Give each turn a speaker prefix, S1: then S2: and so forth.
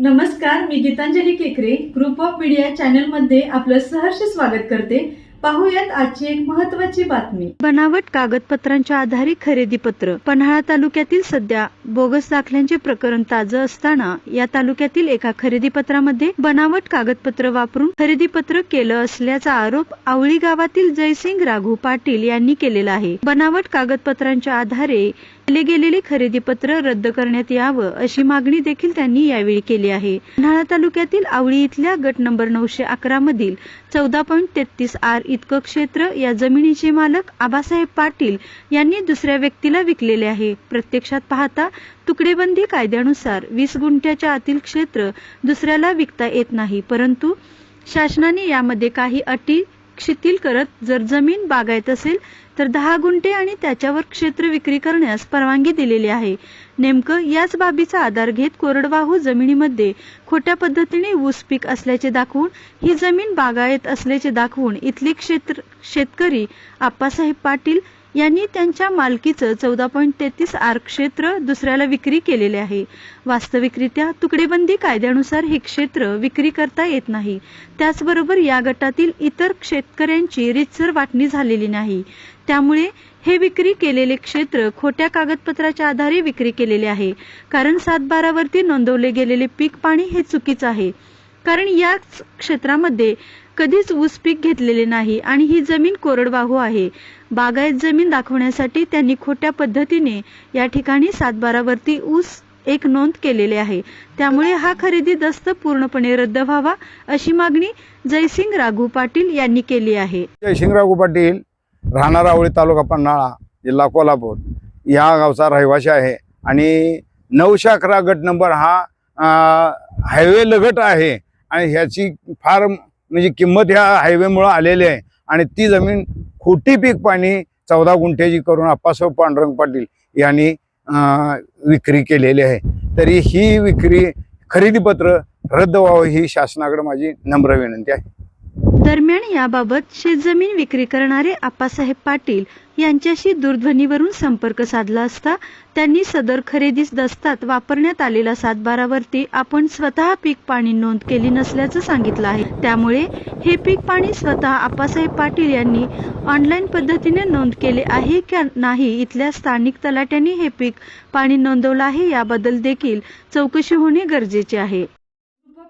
S1: नमस्कार मी गीतांजली केकरे group of media चॅनलमध्ये आपलं सहर्ष स्वागत करते. पाहूयात आजची एक महत्वाची बातमी. बनावट कागदपत्रांच्या आधारे खरेदी पत्र. पन्हाळा तालुक्यातील सध्या बोगस दाखल्यांचे प्रकरण ताजं असताना या तालुक्यातील एका खरेदी पत्रामध्ये बनावट कागदपत्र वापरून खरेदी पत्र केलं असल्याचा आरोप आवळी गावातील जयसिंग राघू पाटील यांनी केलेला आहे. बनावट कागदपत्रांच्या आधारे केले गेलेले खरेदी पत्र रद्द करण्यात यावं अशी मागणी देखील त्यांनी यावेळी केली आहे. उन्हाळा तालुक्यातील आवळी इथल्या गट नंबर नऊशे अकरा मधील चौदा पॉईंट तेहतीस आर इतकं क्षेत्र या जमिनीचे मालक आबासाहेब पाटील यांनी दुसऱ्या व्यक्तीला विकलेले आहे. प्रत्यक्षात पाहता तुकडेबंदी कायद्यानुसार वीस गुंठ्याच्या आतील क्षेत्र दुसऱ्याला विकता येत नाही परंतु शासनाने यामध्ये काही अटी शिथिल करत जर जमीन बागायत असेल तर दहा गुंठे आणि त्याच्यावर क्षेत्र विक्री करण्यास परवानगी दिलेली आहे. नेमकं याच बाबीचा आधार घेत कोरडवाहू जमिनीमध्ये खोट्या पद्धतीने ऊस पीक असल्याचे दाखवून ही जमीन बागायत असल्याचे दाखवून इथले क्षेत्र शेतकरी आप्पासाहेब पाटील यांनी त्यांच्या मालकीचं चौदा पॉईंट तेहतीस आर क्षेत्र दुसऱ्याला विक्री केलेले आहे. वास्तविकरित्या तुकडेबंदी कायद्यानुसार हे क्षेत्र विक्री करता येत नाही. त्याचबरोबर या गटातील इतर शेतकऱ्यांची रितसर वाटणी झालेली नाही. त्यामुळे हे विक्री केलेले क्षेत्र खोट्या कागदपत्राच्या आधारे विक्री केलेले आहे. कारण सातबारावरती नोंदवले गेलेले पीक पाणी हे चुकीचं आहे. कारण याच क्षेत्रामध्ये कधीच ऊस पीक घेतलेले नाही आणि ही जमीन कोरडवाहू आहे. बागायत जमीन दाखवण्यासाठी त्यांनी खोट्या पद्धतीने या ठिकाणी सातबारावरती ऊस एक नोंद केलेले आहे. त्यामुळे हा खरेदी दस्त पूर्णपणे रद्द व्हावा अशी मागणी जयसिंग राघू पाटील यांनी केली आहे.
S2: जयसिंग राघू पाटील राहणार आवळी तालुका पन्हाळा जिल्हा कोल्हापूर. या गावचा रहिवासी आहे आणि नऊशे अकरा गट नंबर हा हायवे लगट आहे. आणि ह्याची फार म्हणजे किंमत ह्या हायवेमुळं आलेली आहे. आणि ती जमीन खोटी पीक पाणी चौदा गुंठ्याची करून आप्पासाहेब पांडुरंग पाटील यांनी विक्री केलेली आहे. तरी ही विक्री खरेदीपत्र रद्द व्हावं ही शासनाकडे माझी नम्र विनंती आहे.
S1: दरम्यान याबाबत शेतजमीन विक्री करणारे आप्पासाहेब पाटील यांच्याशी दूरध्वनीवरून संपर्क साधला असता त्यांनी सदर खरेदी दस्तात वापरण्यात आलेल्या सातबारावरती आपण स्वतः पीक पाणी नोंद केली नसल्याचं सांगितलं आहे. त्यामुळे हे पीक पाणी स्वतः आप्पासाहेब पाटील यांनी ऑनलाईन पद्धतीने नोंद केले आहे का नाही इथल्या स्थानिक तलाट्यांनी हे पीक पाणी नोंदवलं आहे याबद्दल देखील चौकशी होणे गरजेचे आहे.